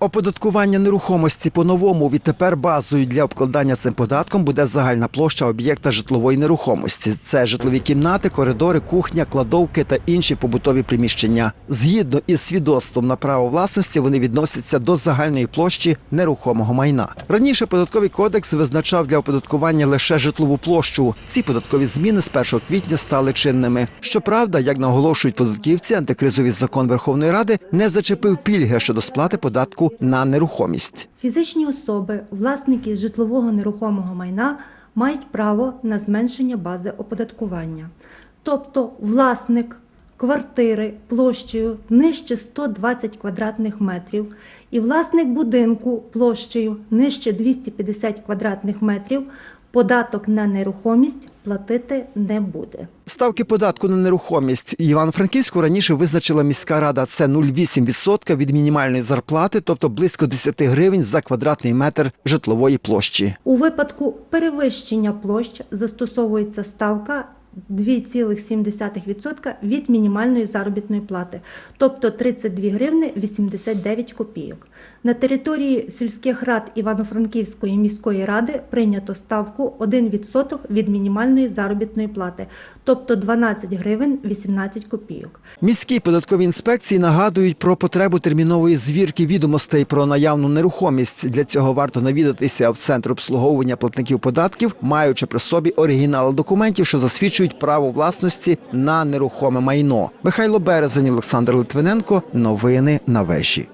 Оподаткування нерухомості по-новому відтепер базою для обкладання цим податком буде загальна площа об'єкта житлової нерухомості. Це житлові кімнати, коридори, кухня, кладовки та інші побутові приміщення. Згідно із свідоцтвом на право власності, вони відносяться до загальної площі нерухомого майна. Раніше податковий кодекс визначав для оподаткування лише житлову площу. Ці податкові зміни з 1 квітня стали чинними. Щоправда, як наголошують податківці, антикризовий закон Верховної Ради не зачепив пільги щодо сплати податку на нерухомість. Фізичні особи, власники житлового нерухомого майна, мають право на зменшення бази оподаткування. Тобто власник квартири площею нижче 120 квадратних метрів і власник будинку площею нижче 250 квадратних метрів податок на нерухомість платити не буде. Ставки податку на нерухомість Іван-Франківську раніше визначила міська рада. Це 0,8% від мінімальної зарплати, тобто близько 10 гривень за квадратний метр житлової площі. У випадку перевищення площ застосовується ставка 2,7% від мінімальної заробітної плати, тобто 32 гривни 89 копійок. На території сільських рад Івано-Франківської міської ради прийнято ставку 1% від мінімальної заробітної плати, тобто 12 гривень 18 копійок. Міські податкові інспекції нагадують про потребу термінової звірки відомостей про наявну нерухомість. Для цього варто навідатися в центр обслуговування платників податків, маючи при собі оригінали документів, що засвідчують право власності на нерухоме майно. Михайло Березень, Олександр Литвиненко. Новини на вежі.